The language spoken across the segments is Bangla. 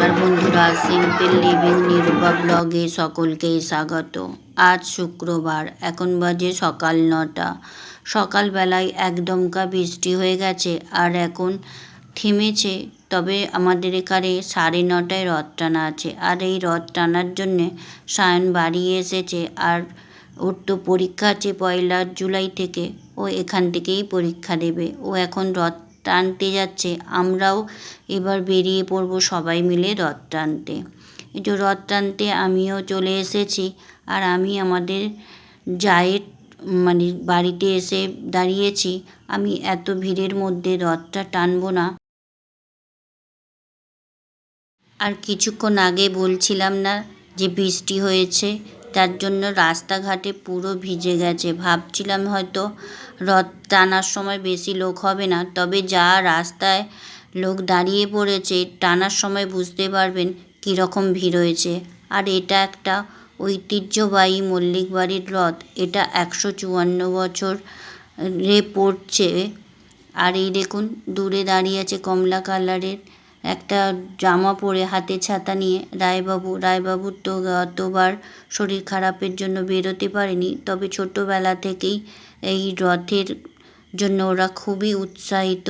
নমস্কার বন্ধুরা সিম্পল লিভিং নিরূপা ব্লগে সকলকেই স্বাগত আজ শুক্রবার, এখন বাজে সকাল নটা। সকালবেলায় একদমকা বৃষ্টি হয়ে গেছে আর এখন থেমেছে, তবে আমাদের এখানে সাড়ে নটায় রথ টানা আছে। আর এই রথ টানার জন্যে সায়ন বাড়ি এসেছে আর ওর তো পরীক্ষা আছে পয়লা জুলাই থেকে। ও এখান থেকেই পরীক্ষা দেবে। ও এখন রথ টানতে যাচ্ছে, আমরাও এবার বেরিয়ে পড়ব সবাই মিলে রথ টানতে। এই রথ টানতে আমিও চলে এসেছি আর আমি আমাদের জায়ের মানে বাড়িতে এসে দাঁড়িয়েছি। আমি এত ভিড়ের মধ্যে রথটা টানবো না। আর কিছুক্ষণ আগে বলছিলাম না যে বৃষ্টি হয়েছে, তার জন্য রাস্তাঘাটে পুরো ভিজে গেছে। ভাবছিলাম হয়তো রথ টানার সময় বেশি লোক হবে না, তবে যা রাস্তায় লোক দাঁড়িয়ে পড়েছে টানার সময় বুঝতে পারবেন কীরকম ভিড় হয়েছে। আর এটা একটা ঐতিহ্যবাহী মল্লিক বাড়ির রথ, এটা একশো চুয়ান্ন বছর রে পড়ছে। আর এই দেখুন, দূরে দাঁড়িয়ে আছে কমলা কালারের একটা জামা পরে হাতে ছাতা নিয়ে রায়বাবু রায়বাবুর তো গতবার শরীর খারাপের জন্য বেরোতে পারেনি, তবে ছোটোবেলা থেকেই এই রথের জন্য ওরা খুবই উৎসাহিত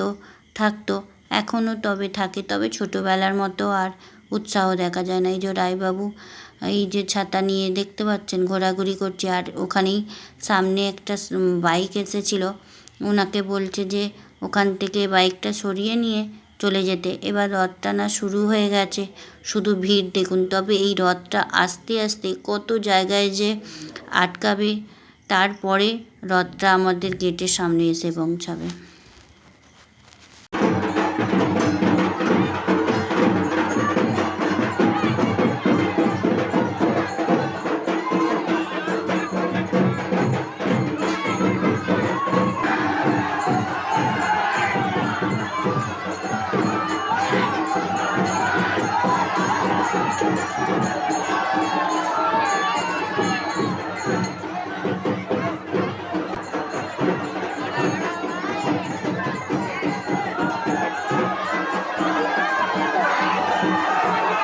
থাকতো। এখনও তবে থাকে, তবে ছোটোবেলার মতো আর উৎসাহ দেখা যায় না। এই যে রায়বাবু, এই যে ছাতা নিয়ে দেখতে পাচ্ছেন, ঘোরাঘুরি করছে, আর ওখানেই সামনে একটা বাইক এসেছিল। ওনাকে বলছে যে ওখান থেকে বাইকটা সরিয়ে নিয়ে চলে যেতে। এবার রথ টানা শুরু হয়ে গেছে, শুধু ভিড় দেখুন। তবে এই রথটা আস্তে আস্তে কত জায়গায় যে আটকাবে তারপরে রথটা আমাদের গেটের সামনে এসে পৌঁছাবে।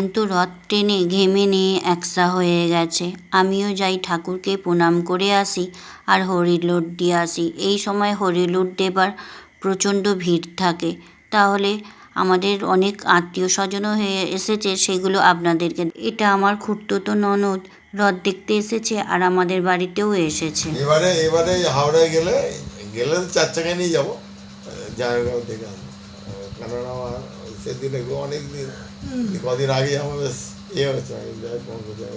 সায়ন্ত রথ টেনে ঘেমে নিয়ে একসা হয়ে গেছে। আমিও যাই ঠাকুরকে প্রণাম করে আসি আর হরিলুট দিয়ে আসি। এই সময় হরিলুট দেবার প্রচণ্ড ভিড় থাকে। তাহলে আমাদের অনেক আত্মীয় স্বজনও হয়ে এসেছে, সেগুলো আপনাদেরকে এটা আমার খুঁড়তুতো ননদ রথ দেখতে এসেছে আর আমাদের বাড়িতেও এসেছে। এবারে এবারে হাওড়ায় গেলে গেলে চার চাকায় নিয়ে যাব। জায়গাও দেখে কেননা সেদিন অনেক দিন কদিন আগে আমার বেশ ইয়ে হয়েছে আমি যাই বন্ধু যাই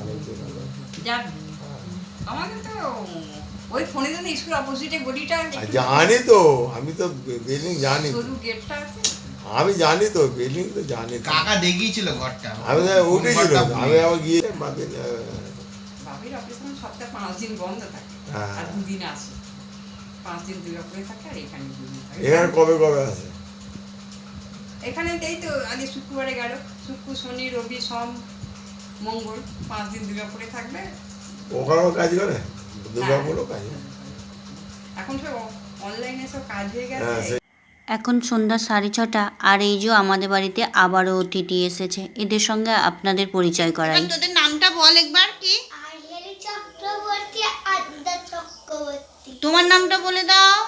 অনেক দিন হলো। আমাদের তো ওই ফোনে যেন স্কুল অপোজিটে গলিটা জানি তো আমি তো বিল্ডিং জানি। গেটটা আছে? আমি জানি তো বিল্ডিং তো জানি কাকা দেখিয়েছিল ঘরটা। আমি উঠেছিল আমি আবার গিয়ে সপ্তাহে পাঁচ দিন বন্ধ থাকে হ্যাঁ। আর দুদিন আসে পাঁচ দিন দুর্গাপুরে থাকে আর এখানে দুদিন থাকে। এখানে কবে কবে আছে? এখানে এই তো আজ শুক্রবারে গেল। শুক্র শনি রবি সোম মঙ্গল পাঁচ দিন দুর্গাপুরে থাকবে। ওখানেও কাজ করে? দুর্গাপুরও কাজ এখন সব অনলাইনে সব কাজ হয়ে হ্যাঁ গেছে এখন সন্ধ্যা সাড়ে ছটা আর এই যে আমাদের বাড়িতে আবারও অতিথি এসেছে। এদের সঙ্গে আপনাদের পরিচয় করাই। তোদের নামটা বল একবার কি? আইহেরি চক্রবর্তী আদ্যা চক্রবর্তী। তোমার নামটা বলে দাও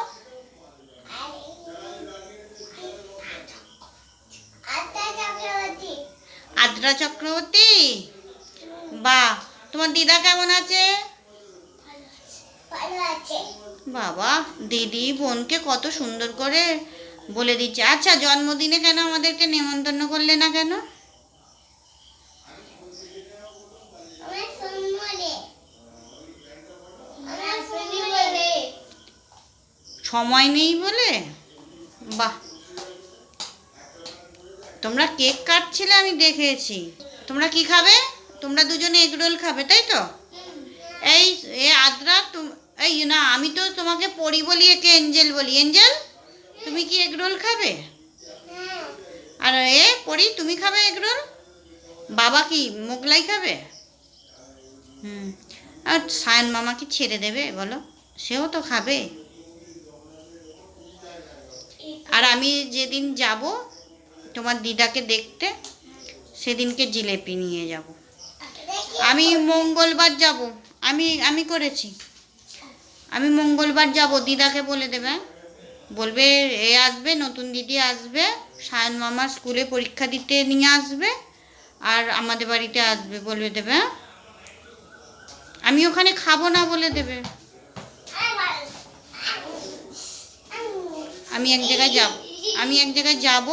আদ্যা চক্রবর্তী আদ্রা চক্রবর্তী? বাহ তোমার দিদা কেমন আছে? বাবা দিদি বোনকে কত সুন্দর করে বলে দিচ্ছে। আচ্ছা জন্মদিনে কেন আমাদেরকে নেমন্তন্ন করলে না কেন? সময় নেই বলে? বাহ তোমরা কেক কাটছিলে, আমি দেখেছি। তোমরা কি খাবে? তোমরা দুজনে এগরোল খাবে, তাই তো? এই, এ আদ্রা এই না, আমি তো তোমাকে পড়ি বলি, একে এঞ্জেল বলি। এঞ্জেল, তুমি কি এগরোল খাবে? আর এ পড়ি তুমি খাবে এগরোল বাবা কি মোগলাই খাবে? হুম, আর সায়ন মামা কি ছেড়ে দেবে, বলো? সেও তো খাবে। আর আমি যেদিন যাব তোমার দিদাকে দেখতে সেদিনকে জিলেপি নিয়ে যাব। আমি মঙ্গলবার যাব। আমি আমি করেছি। আমি মঙ্গলবার যাব দিদাকে বলে দেবে হ্যাঁ? বলবে এ আসবে নতুন দিদি আসবে সায়ন মামা স্কুলে পরীক্ষা দিতে নিয়ে আসবে আর আমাদের বাড়িতে আসবে বলে দেবে হ্যাঁ? আমি ওখানে খাব না বলে দেবে। আমি এক জায়গায় যাব আমি এক জায়গায় যাব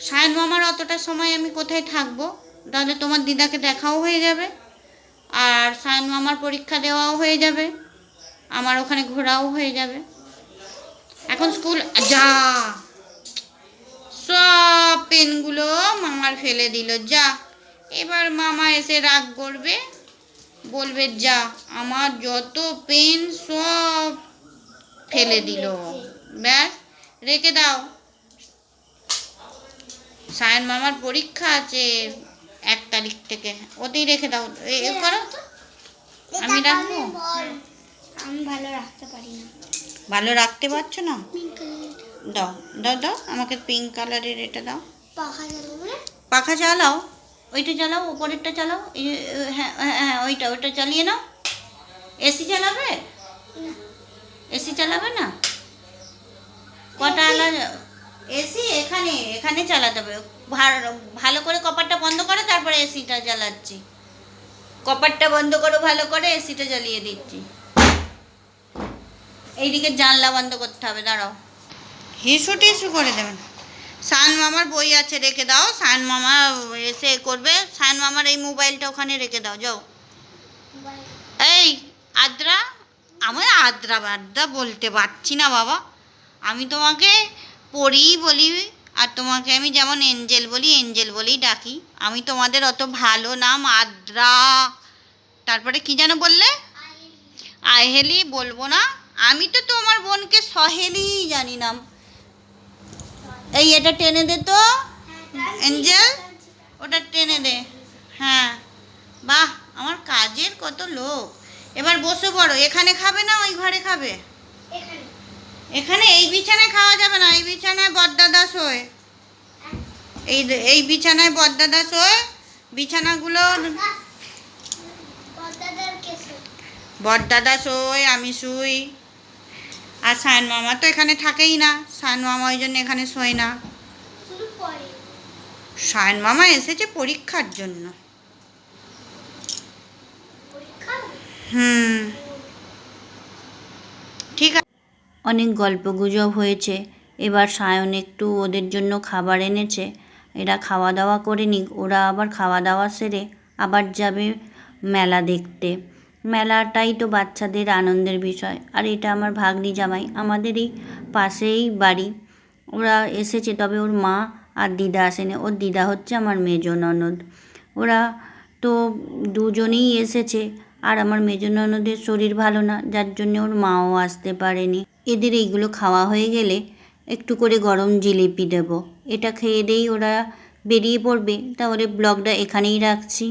সায়ন মামার অতটা সময় আমি কোথায় থাকব? তাহলে তোমার দিদাকে দেখাও হয়ে যাবে, আর সায়ন মামার পরীক্ষা দেওয়াও হয়ে যাবে, আমার ওখানে ঘোরাও হয়ে যাবে। এখন স্কুল, যা! সব পেনগুলো মামার ফেলে দিল, যা! এবার মামা এসে রাগ করবে, বলবে, যা! আমার যত পেন সব ফেলে দিল। ব্যাস, রেখে দাও। সায়ন মামার পরীক্ষা আছে এক তারিখ থেকে। ওতেই রেখে দাও। এ- করো। আমি রাখব? আমি ভালো রাখতে পারি না। ভালো রাখতে পারছ না? দাও দাও দাও। আমাকে পিঙ্ক কালারের এটা দাও। পাখা পাখা চালাও ওইটা চালাও উপরেরটা চালাও হ্যাঁ হ্যাঁ হ্যাঁ ওইটা ওইটা চালিয়ে নাও। এসি চালাবে এসি চালাবে না? কটা আলাদা এসি এখানে এখানে চালাতে হবে। ভালো করে কপারটা বন্ধ করো, তারপরে এসিটা চালাচ্ছি কপারটা বন্ধ করো, ভালো করে এসিটা জ্বালিয়ে দিচ্ছি। এইদিকে জানলা বন্ধ করতে হবে, দাঁড়াও। হিসু টিসু করে দেবেন। সায়ন মামার বই আছে, রেখে দাও। সায়ন মামা এসে করবে। সায়ন মামার এই মোবাইলটা ওখানে রেখে দাও, যাও। এই, আদ্রা? আমার আদ্রা বাদ্রা বলতে পারছি না বাবা। আমি তোমাকে পড়ি বলি আর তোমাকে আমি যেমন এঞ্জেল বলি, এঞ্জেল বলেই ডাকি। আমি তোমাদের অত ভালো নাম আদ্রা তারপরে কি যেন বললে? আহেলি। বলব না। আমি তো তোমার বোনকে সহেলি জানি নাম এই এটা টেনে দে তো। এঞ্জেল, ওটা টেনে দে। হ্যাঁ। বাহ, আমার কাজের কত লোক। এবার বসে পড়ো। এখানে খাবে না ওই ঘরে খাবে? এখানে এই বিছানায় খাওয়া যাবে না, এই বিছানায় বদ্দাদা শোয় এই এই বিছানায় বদ্দাদা শোয় বিছানাগুলো বড়দাদা শোয় আমি শুই। আর সায়ন মামা তো এখানে থাকেই না, সায়ন মামা ওই জন্য এখানে শোয় না। সায়ন মামা এসেছে পরীক্ষার জন্য। হুম। ঠিক আছে অনেক গল্প গুজব হয়েছে। এবার সায়ন একটু ওদের জন্য খাবার এনেছে। এরা খাওয়া দাওয়া করে নিক, ওরা আবার খাওয়া দাওয়া সেরে আবার যাবে মেলা দেখতে। মেলাটাই তো বাচ্চাদের আনন্দের বিষয়। আর এটা আমার ভাগ্নি জামাই, আমাদেরই পাশেই বাড়ি। ওরা এসেছে, তবে ওর মা আর দিদা আসেনি। ওর দিদা হচ্ছে আমার মেজ ননদ। ওরা তো দুজনেই এসেছে, আর আমার মেজো ননদের শরীর ভালো না, যার জন্য ওর মাও আসতে পারেনি। এদের এইগুলো খাওয়া হয়ে গেলে একটু করে গরম জিলিপি দেবো। এটা খেয়ে দেই ওরা বেরিয়ে পড়বে। তাহলে ব্লগটা এখানেই রাখছি।